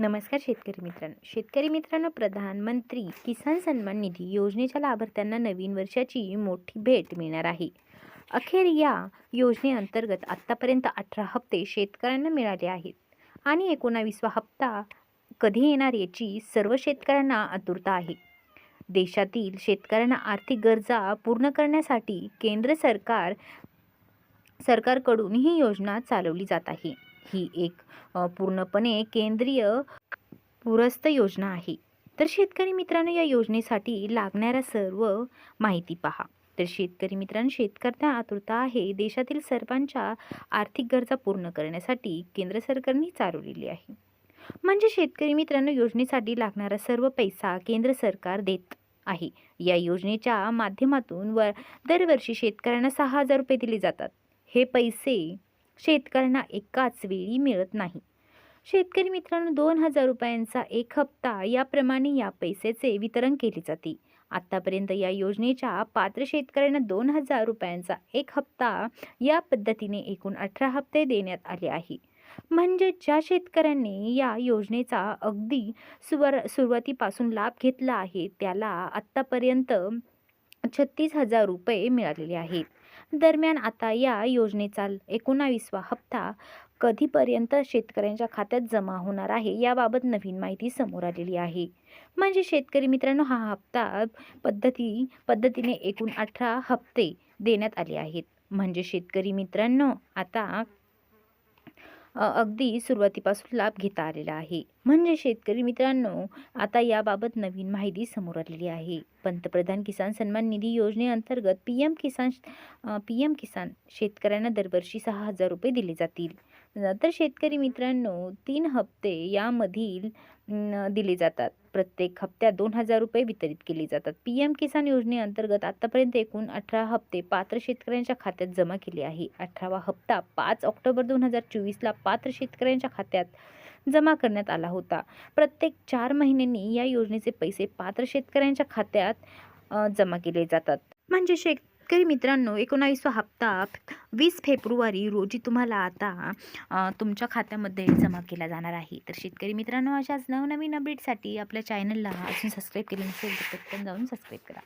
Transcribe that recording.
नमस्कार शेतकरी मित्रांनो. शेतकरी मित्रांनो प्रधानमंत्री किसान सन्मान निधी योजनेच्या लाभार्थ्यांना नवीन वर्षाची मोठी भेट मिळणार आहे. अखेर या योजनेअंतर्गत आत्तापर्यंत अठरा हप्ते शेतकऱ्यांना मिळाले आहेत आणि एकोणावीसवा हप्ता कधी येणार याची सर्व शेतकऱ्यांना आतुरता आहे. देशातील शेतकऱ्यांना आर्थिक गरजा पूर्ण करण्यासाठी केंद्र सरकार सरकारकडून ही योजना चालवली जात आहे. ही एक पूर्णपणे केंद्रीय पुरस्त योजना आहे. तर शेतकरी मित्रांनो या योजनेसाठी लागणाऱ्या सर्व माहिती पहा. तर शेतकरी मित्रांनो शेतकऱ्यांना आतुरता आहे. देशातील सर्वांच्या आर्थिक गरजा पूर्ण करण्यासाठी केंद्र सरकारने चालवलेली आहे. म्हणजे शेतकरी मित्रांनो योजनेसाठी लागणारा सर्व पैसा केंद्र सरकार देत आहे. या योजनेच्या माध्यमातून व दरवर्षी शेतकऱ्यांना सहा हजार रुपये दिले जातात. हे पैसे शेतकऱ्यांना एकाच वेळी मिळत नाही. शेतकरी मित्रांनो दोन हजार रुपयांचा एक हप्ता याप्रमाणे या पैशाचे वितरण केले जाते. आत्तापर्यंत या योजनेच्या पात्र शेतकऱ्यांना दोन हजार रुपयांचा एक हप्ता या पद्धतीने एकूण अठरा हप्ते देण्यात आले आहे. म्हणजे ज्या शेतकऱ्यांनी या योजनेचा अगदी सुवर सुरुवातीपासून लाभ घेतला आहे त्याला आत्तापर्यंत छत्तीस हजार रुपये मिळालेले आहेत. दरम्यान आता या योजनेचा एकोणावीसवा हप्ता कधीपर्यंत शेतकऱ्यांच्या खात्यात जमा होणार आहे याबाबत नवीन माहिती समोर आलेली आहे. म्हणजे शेतकरी मित्रांनो हा हप्ता पद्धती पद्धतीने एकूण अठरा हप्ते देण्यात आले आहेत. म्हणजे शेतकरी मित्रांनो आता अगदी सुरुवातीपासून लाभ घेता आलेला आहे. म्हणजे शेतकरी मित्रांनो आता याबाबत नवीन माहिती समोर आलेली आहे. पंतप्रधान किसान सन्मान निधी योजनेअंतर्गत P M Kisan P M Kisan शेतकऱ्यांना दरवर्षी सहा हजार रुपये दिले जातील. तर शेतकरी मित्रांनो तीन हप्ते यामधील दिले जातात. प्रत्येक हप्त्यात दोन हजार रुपये वितरित केले जातात. पी एम किसान योजनेअंतर्गत आतापर्यंत एकूण अठरा हप्ते पात्र शेतकऱ्यांच्या खात्यात जमा केले आहे. अठरावा हप्ता पाच ऑक्टोबर दोन हजार चोवीसला पात्र शेतकऱ्यांच्या खात्यात जमा करण्यात आला होता. प्रत्येक चार महिन्यांनी या योजनेचे पैसे पात्र शेतकऱ्यांच्या खात्यात जमा केले जातात. म्हणजे शेत शेतकरी मित्रांनो एकोणावीसवा हप्ता वीस फेब्रुवारी रोजी तुम्हाला आता तुमच्या खात्यामध्ये जमा केला जाणार आहे. तर शेतकरी मित्रांनो अशाच नवनवीन अपडेटसाठी आपल्या चॅनलला अजून सबस्क्राईब केले नसेल तर पटकन जाऊन सबस्क्राईब करा.